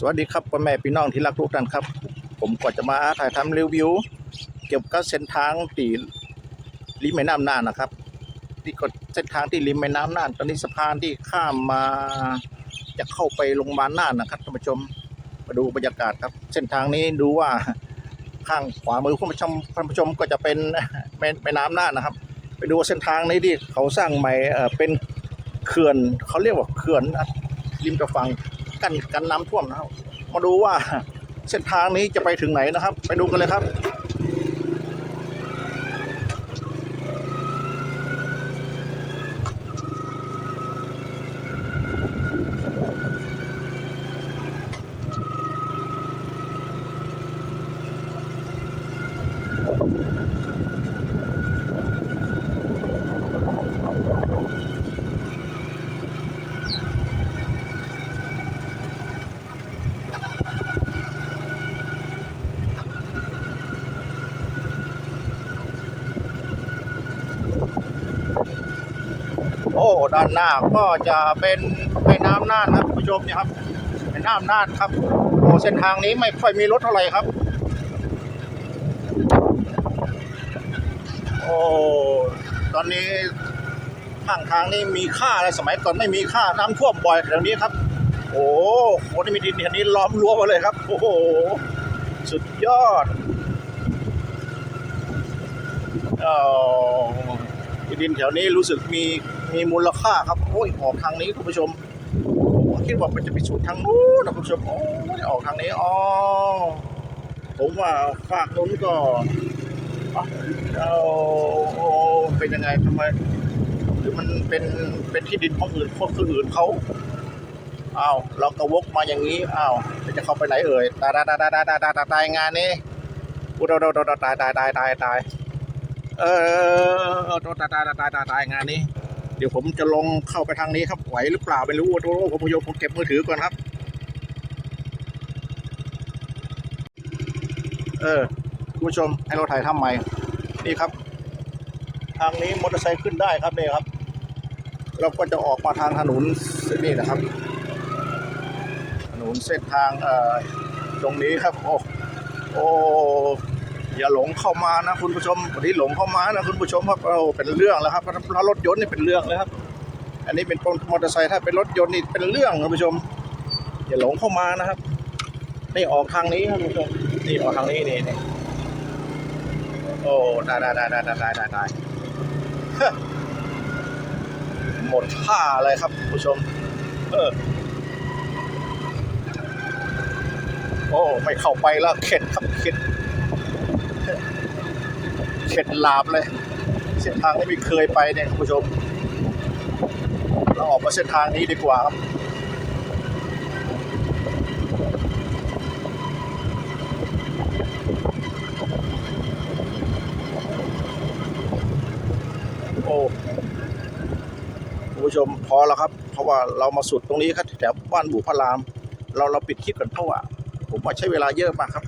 สวัสดีครับพ่อแม่พี่น้องที่รักทุกท่านครับ ผมก็จะมาถ่ายทำรีวิว เกี่ยวกับเส้นทางตีริมแม่น้ำน่านนะครับที่ก็เส้นทางที่ริมแม่น้ำน่าน ตอนนี้สะพานที่ข้ามมาจะเข้าไปโรงพยาบาลน่านนะครับท่านผู้ชมมาดูบรรยากาศครับ เส้นทางนี้ดูว่าข้างขวามือคุณผู้ชมท่านผู้ชมก็จะเป็นแม่น้ำน่านนะครับ ไปดูเส้นทางนี้ที่เขาสร้างใหม่เออเป็นเขื่อนเขาเรียกว่าเขื่อนริมตะฝั่ง กันกันน้ำท่วมนะครับ มาดูว่าเส้นทางนี้จะไปถึงไหนนะครับ ไปดูกันเลยครับ ด้านหน้าก็จะเป็นแม่น้ำน่านครับคุณผู้ชมเนี่ยครับแม่น้ำน่านครับโอ้เส้นทางนี้ไม่ค่อยมีรถเท่าไหร่ครับ โอ้ตอนนี้ข้างทางนี้มีค่าอะไรสมัยก่อนไม่มีค่าน้ำท่วมบ่อยแถวนี้ครับ โอ้โหนี่มีดินแถวนี้ล้อมรั้วมาเลยครับ โอ้โหสุดยอดเออ ที่ดินแถวนี้รู้สึกมีมีมูลค่าครับโอ้ยออกทางนี้คุณผู้ชมคิดว่ามันจะไปสุดทางนู้นนะคุณผู้ชมโอ้ยออกทางนี้อ๋อผมว่าฝากนู้นก่อนเอาเป็นยังไงทำไมหรือมันเป็นเป็นที่ดินของอื่นคนอื่นเขาอ้าวเรากระวกมาอย่างนี้อ้าวจะเข้าไปไหนเอ่ยตายตายตายตายตายตายงานนี้อุดรตายตายตายตายตาย เออตายตายตายตายตายงานนี้ เดี๋ยวผมจะลงเข้าไปทางนี้ครับไหวหรือเปล่าไม่รู้โอ้โหผมพยผมเก็บมือถือก่อนครับ เออคุณผู้ชมให้เราถ่ายทำใหม่นี่ครับ ทางนี้มอเตอร์ไซค์ขึ้นได้ครับเนี่ครับ เราก็จะออกมาทางถนนนี่นะครับ ถนนเส้นทางเอ่อตรงนี้ครับ โอ้โอ้ อย่าหลงเข้ามานะคุณผู้ชมวันนี้หลงเข้ามานะคุณผู้ชมครับเราเป็นเรื่องแล้วครับเพราะรถยนต์นี่เป็นเรื่องแลยครับ อันนี้เป็นมอเตอร์ไซค์ถ้าเป็นรถยนต์นี่เป็นเรื่องคุณผู้ชม อย่าหลงเข้ามานะครับนี่ออกทางนี้ครับคุณผู้ชมนี่ออกทางนี้นี่นี่โอ้ได้ได้ได้ได้ได้ได้ได้หมดท่าเลยครับคุณผู้ชม เออโอ้ ไม่เข้าไปแล้วเข็ดครับเข็ด เข็ดหลาบเลย เส้นทางที่ไม่เคยไปเนี่ยคุณผู้ชม เราออกมาเส้นทางนี้ดีกว่าครับโอ้คุณผู้ชมพอแล้วครับ เพราะว่าเรามาสุดตรงนี้ครับแถวบ้านบุพระราม เราเราปิดคลิปกันเพราะว่าผมว่าใช้เวลาเยอะมากครับ